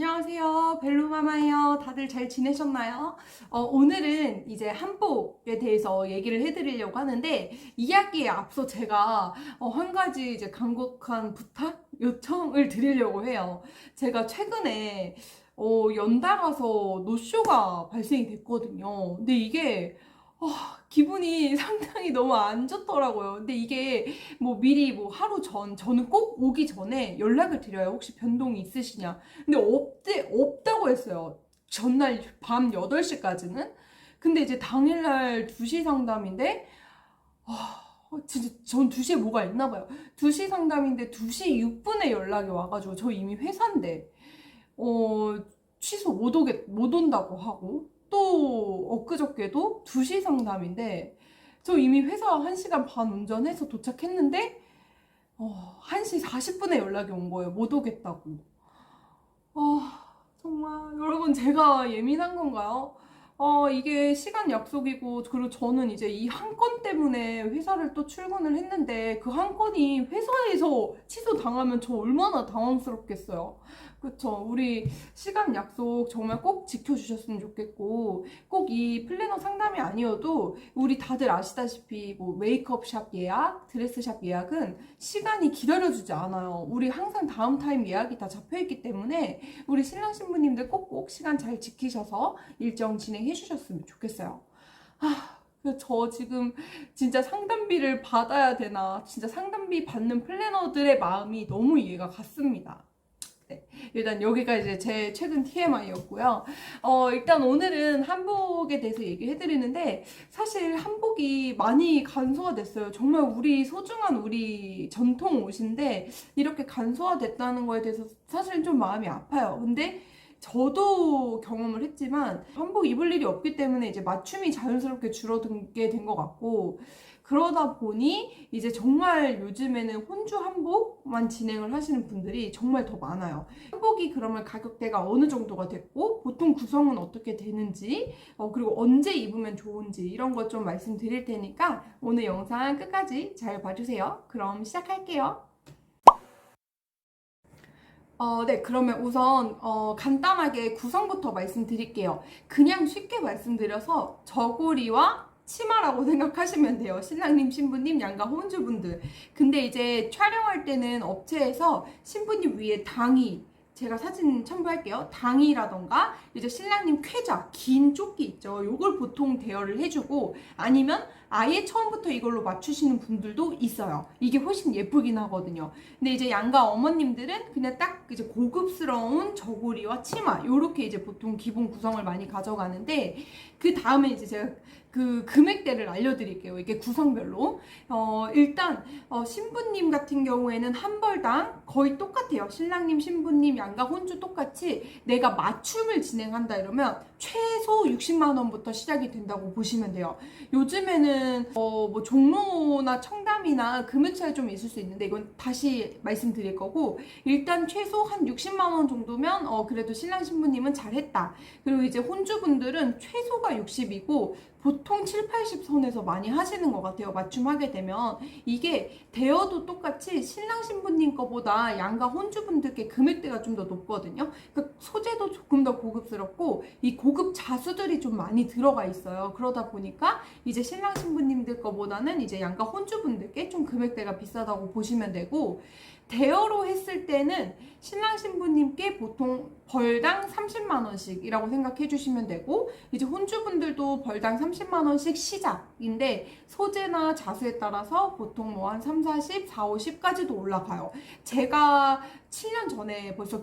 안녕하세요. 벨루마마예요. 다들 잘 지내셨나요? 어, 오늘은 이제 한복에 대해서 얘기를 해드리려고 하는데 이야기에 앞서 제가 어, 한 가지 이제 간곡한 부탁 요청을 드리려고 해요. 제가 최근에 어, 연달아서 노쇼가 발생이 됐거든요. 근데 이게 어, 기분이 상당히 너무 안 좋더라고요. 근데 이게 뭐 미리 뭐 하루 전, 저는 꼭 오기 전에 연락을 드려요. 혹시 변동이 있으시냐. 근데 없대, 없다고 했어요. 전날 밤 8시까지는. 근데 이제 당일날 2시 상담인데, 아, 진짜 전 2시에 뭐가 있나 봐요. 2시 상담인데 2시 6분에 연락이 와가지고 저 이미 회사인데, 어, 취소 못 오겠, 못 온다고 하고, 또 엊그저께도 2시 상담인데, 저 이미 회사 1시간 반 운전해서 도착했는데, 어, 1시 40분에 연락이 온 거예요. 못 오겠다고. 아, 정말. 여러분, 제가 예민한 건가요? 어, 이게 시간 약속이고, 그리고 저는 이제 이 한 건 때문에 회사를 또 출근을 했는데, 그 한 건이 회사에서 취소당하면 저 얼마나 당황스럽겠어요. 그쵸. 우리 시간 약속 정말 꼭 지켜주셨으면 좋겠고, 꼭 이 플래너 상담이 아니어도, 우리 다들 아시다시피, 뭐, 메이크업 샵 예약, 드레스 샵 예약은 시간이 기다려주지 않아요. 우리 항상 다음 타임 예약이 다 잡혀있기 때문에, 우리 신랑 신부님들 꼭꼭 시간 잘 지키셔서 일정 진행해 주셨으면 좋겠어요. 아, 그저 지금 진짜 상담비를 받아야 되나, 진짜 상담비 받는 플래너들의 마음이 너무 이해가 갔습니다. 네, 일단 여기가 이제 제 최근 TMI였고요. 어, 일단 오늘은 한복에 대해서 얘기해 드리는데, 사실 한복이 많이 간소화 됐어요. 정말 우리 소중한 우리 전통 옷인데, 이렇게 간소화 됐다는 거에 대해서 사실은 좀 마음이 아파요. 근데 저도 경험을 했지만 한복 입을 일이 없기 때문에 이제 맞춤이 자연스럽게 줄어들게 된 것 같고 그러다 보니 이제 정말 요즘에는 혼주 한복만 진행을 하시는 분들이 정말 더 많아요. 한복이 그러면 가격대가 어느 정도가 됐고 보통 구성은 어떻게 되는지 어, 그리고 언제 입으면 좋은지 이런 것 좀 말씀드릴 테니까 오늘 영상 끝까지 잘 봐주세요. 그럼 시작할게요. 어, 네, 그러면 우선 어, 간단하게 구성부터 말씀드릴게요. 그냥 쉽게 말씀드려서 저고리와 치마라고 생각하시면 돼요. 신랑님, 신부님, 양가 혼주분들. 근데 이제 촬영할 때는 업체에서 신부님 위에 당이 제가 사진 첨부할게요. 당이라던가 이제 신랑님 쾌자 긴 조끼 있죠. 요걸 보통 대여를 해주고 아니면 아예 처음부터 이걸로 맞추시는 분들도 있어요. 이게 훨씬 예쁘긴 하거든요. 근데 이제 양가 어머님들은 그냥 딱 이제 고급스러운 저고리와 치마 요렇게 이제 보통 기본 구성을 많이 가져가는데 그 다음에 이제 제가 그 금액대를 알려드릴게요. 이게 구성별로. 어, 일단, 어, 신부님 같은 경우에는 한 벌당 거의 똑같아요. 신랑님, 신부님, 양가 혼주 똑같이 내가 맞춤을 진행한다 이러면 최소 60만원부터 시작이 된다고 보시면 돼요. 요즘에는, 어, 뭐 종로나 청담이나 금액 차이 좀 있을 수 있는데 이건 다시 말씀드릴 거고, 일단 최소 한 60만원 정도면, 어, 그래도 신랑, 신부님은 잘했다. 그리고 이제 혼주분들은 최소가 60이고, 보통 7, 80선에서 많이 하시는 것 같아요. 맞춤하게 되면. 이게 대여도 똑같이 신랑 신부님 거보다 양가 혼주분들께 금액대가 좀 더 높거든요. 그 소재도 조금 더 고급스럽고 이 고급 자수들이 좀 많이 들어가 있어요. 그러다 보니까 이제 신랑 신부님들 거보다는 이제 양가 혼주분들께 좀 금액대가 비싸다고 보시면 되고 대여로 했을 때는 신랑 신부님께 보통 벌당 30만 원씩이라고 생각해 주시면 되고 이제 혼주분들도 벌당 30만 원씩 시작인데 소재나 자수에 따라서 보통 뭐 한 3, 40, 4, 50까지도 올라가요. 제가 7년 전에 벌써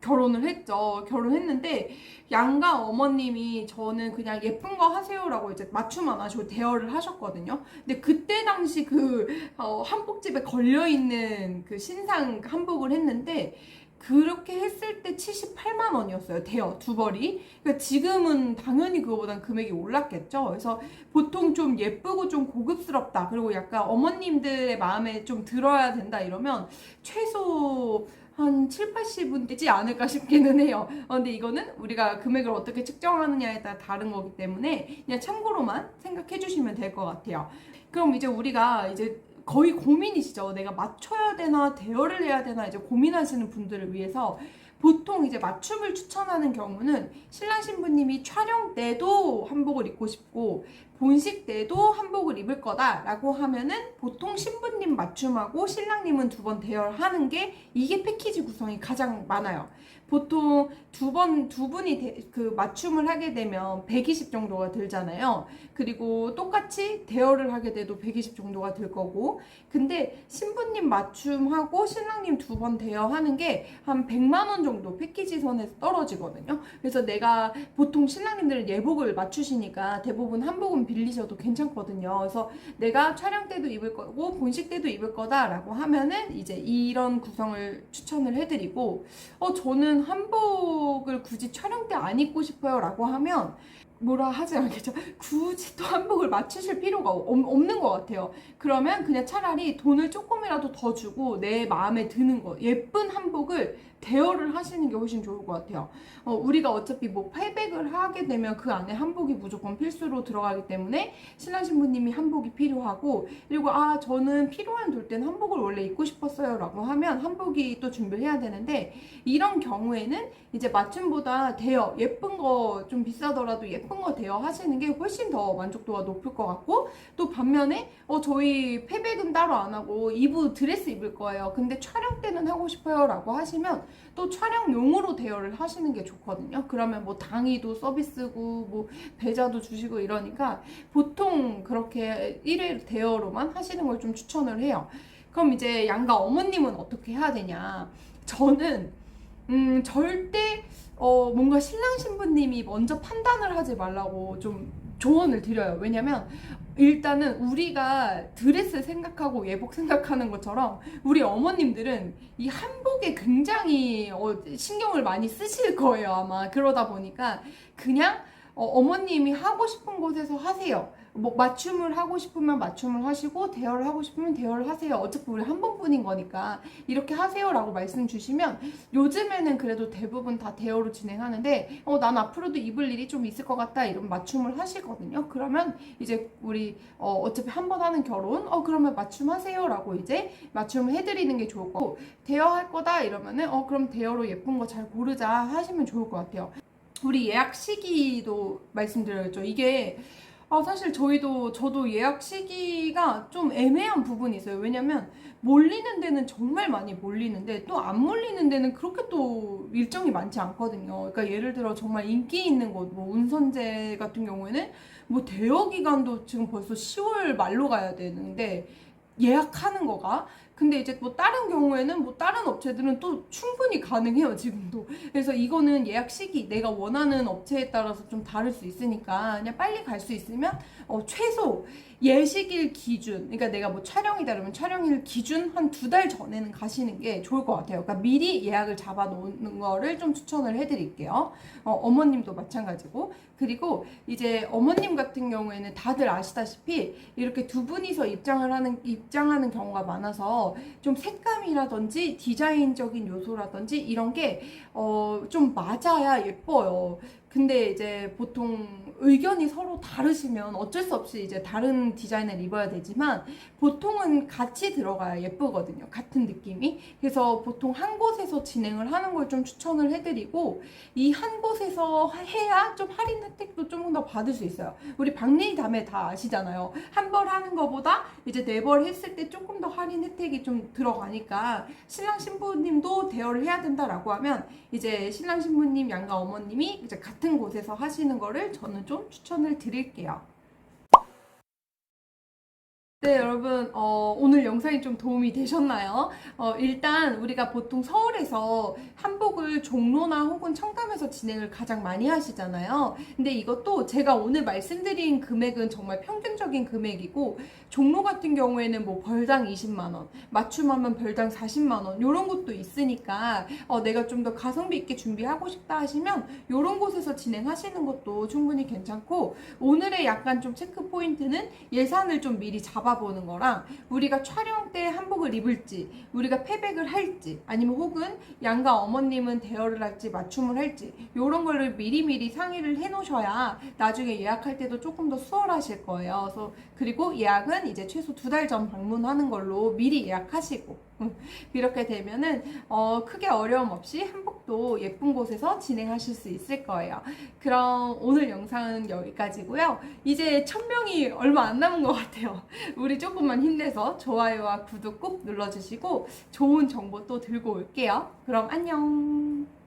결혼을 했죠. 결혼했는데 양가 어머님이 저는 그냥 예쁜 거 하세요라고 이제 맞춤 안 하시고 대여를 하셨거든요. 근데 그때 당시 그 어, 한복집에 걸려 있는 그 신상 한복을 했는데 그렇게 했을 때 78만 원이었어요. 대여 두 벌이. 그러니까 지금은 당연히 그거보단 금액이 올랐겠죠. 그래서 보통 좀 예쁘고 좀 고급스럽다. 그리고 약간 어머님들의 마음에 좀 들어야 된다 이러면 최소 한 7, 80은 되지 않을까 싶기는 해요. 어, 근데 이거는 우리가 금액을 어떻게 측정하느냐에 따라 다른 거기 때문에 그냥 참고로만 생각해 주시면 될 것 같아요. 그럼 이제 우리가 이제 거의 고민이시죠. 내가 맞춰야 되나 대여를 해야 되나 이제 고민하시는 분들을 위해서 보통 이제 맞춤을 추천하는 경우는 신랑 신부님이 촬영 때도 한복을 입고 싶고 본식 때도 한복을 입을 거다라고 하면은 보통 신부님 맞춤하고 신랑님은 두 번 대여하는 게 이게 패키지 구성이 가장 많아요. 보통 두 번 두 분이 대- 그 맞춤을 하게 되면 120 정도가 들잖아요. 그리고 똑같이 대여를 하게 돼도 120 정도가 들 거고 근데 신부님 맞춤하고 신랑님 두 번 대여하는 게 한 100만 원 정도 패키지 선에서 떨어지거든요. 그래서 내가 보통 신랑님들은 예복을 맞추시니까 대부분 한복은 빌리셔도 괜찮거든요. 그래서 내가 촬영 때도 입을 거고 본식 때도 입을 거다라고 하면은 이제 이런 구성을 추천을 해드리고 어 저는 한복을 굳이 촬영 때 안 입고 싶어요라고 하면 뭐라 하지 않겠죠. 굳이 또 한복을 맞추실 필요가 없- 없는 것 같아요. 그러면 그냥 차라리 돈을 조금이라도 더 주고 내 마음에 드는 거 예쁜 한복을 대여를 하시는 게 훨씬 좋을 것 같아요. 어, 우리가 어차피 뭐 팔백을 하게 되면 그 안에 한복이 무조건 필수로 들어가기 때문에 신랑 신부님이 한복이 필요하고 그리고 아 저는 필요한 돌 때는 한복을 원래 입고 싶었어요라고 하면 한복이 또 준비를 해야 되는데 이런 경우에는 이제 맞춤보다 대여 예쁜 거 좀 비싸더라도 예쁜 거 대여 하시는 게 훨씬 더 만족도가 높을 것 같고 또 반면에 어 저희 패백은 따로 안 하고 2부 드레스 입을 거예요. 근데 촬영 때는 하고 싶어요라고 하시면 또 촬영용으로 대여를 하시는 게 좋거든요. 그러면 뭐 당이도 서비스고 뭐 배자도 주시고 이러니까 보통 그렇게 일일 대여로만 하시는 걸 좀 추천을 해요. 그럼 이제 양가 어머님은 어떻게 해야 되냐? 저는 음 절대 어 뭔가 신랑 신부님이 먼저 판단을 하지 말라고 좀 조언을 드려요. 왜냐면 일단은 우리가 드레스 생각하고 예복 생각하는 것처럼 우리 어머님들은 이 한복에 굉장히 어, 신경을 많이 쓰실 거예요 아마 그러다 보니까 그냥 어, 어머님이 하고 싶은 곳에서 하세요. 뭐 맞춤을 하고 싶으면 맞춤을 하시고 대여를 하고 싶으면 대여를 하세요. 어차피 우리 한 번뿐인 거니까 이렇게 하세요라고 말씀 주시면 요즘에는 그래도 대부분 다 대여로 진행하는데 어, 난 앞으로도 입을 일이 좀 있을 것 같다 이런 맞춤을 하시거든요. 그러면 이제 우리 어, 어차피 한 번 하는 결혼 어 그러면 맞춤하세요라고 이제 맞춤을 해드리는 게 좋을 거고 대여할 거다 이러면은 어 그럼 대여로 예쁜 거 잘 고르자 하시면 좋을 것 같아요. 우리 예약 시기도 말씀드렸죠. 이게 아, 사실 저희도 저도 예약 시기가 좀 애매한 부분이 있어요. 왜냐면 몰리는 데는 정말 많이 몰리는데 또 안 몰리는 데는 그렇게 또 일정이 많지 않거든요. 그러니까 예를 들어 정말 인기 있는 곳, 뭐 운선제 같은 경우에는 뭐 대여 기간도 지금 벌써 10월 말로 가야 되는데 예약하는 거가 근데 이제 뭐 다른 경우에는 뭐 다른 업체들은 또 충분히 가능해요 지금도. 그래서 이거는 예약 시기 내가 원하는 업체에 따라서 좀 다를 수 있으니까 그냥 빨리 갈 수 있으면 어 최소 예식일 기준 그러니까 내가 뭐 촬영이다 그러면 촬영일 기준 한 두 달 전에는 가시는 게 좋을 것 같아요. 그러니까 미리 예약을 잡아 놓는 거를 좀 추천을 해드릴게요. 어, 어머님도 마찬가지고. 그리고 이제 어머님 같은 경우에는 다들 아시다시피 이렇게 두 분이서 입장을 하는 입장하는 경우가 많아서 좀 색감이라든지 디자인적인 요소라든지 이런 게 어, 좀 맞아야 예뻐요. 근데 이제 보통 의견이 서로 다르시면 어쩔 수 없이 이제 다른 디자인을 입어야 되지만 보통은 같이 들어가야 예쁘거든요. 같은 느낌이. 그래서 보통 한 곳에서 진행을 하는 걸 좀 추천을 해드리고 이 한 곳에서 해야 좀 할인 혜 좀더 받을 수 있어요. 우리 박리희 다음에 다 아시잖아요. 한 벌 하는 것보다 이제 네 벌 했을 때 조금 더 할인 혜택이 좀 들어가니까 신랑 신부님도 대여를 해야 된다라고 하면 이제 신랑 신부님 양가 어머님이 이제 같은 곳에서 하시는 거를 저는 좀 추천을 드릴게요. 네, 여러분, 어, 오늘 영상이 좀 도움이 되셨나요? 어, 일단 우리가 보통 서울에서 한복을 종로나 혹은 청담에서 진행을 가장 많이 하시잖아요. 근데 이것도 제가 오늘 말씀드린 금액은 정말 평균적인 금액이고, 종로 같은 경우에는 뭐 벌당 20만원, 맞춤하면 벌당 40만원, 요런 것도 있으니까, 어, 내가 좀 더 가성비 있게 준비하고 싶다 하시면, 요런 곳에서 진행하시는 것도 충분히 괜찮고, 오늘의 약간 좀 체크 포인트는 예산을 좀 미리 잡아 보는 거랑 우리가 촬영 때 한복을 입을지 우리가 패백을 할지 아니면 혹은 양가 어머님은 대여를 할지 맞춤을 할지 이런 거를 미리미리 상의를 해 놓으셔야 나중에 예약할 때도 조금 더 수월하실 거예요. 그래서 그리고 예약은 이제 최소 두 달 전 방문하는 걸로 미리 예약하시고 음, 이렇게 되면은 어, 크게 어려움 없이 한복 또 예쁜 곳에서 진행하실 수 있을 거예요. 그럼 오늘 영상은 여기까지고요. 이제 1000명이 얼마 안 남은 것 같아요. 우리 조금만 힘내서 좋아요와 구독 꾹 눌러주시고 좋은 정보 또 들고 올게요. 그럼 안녕.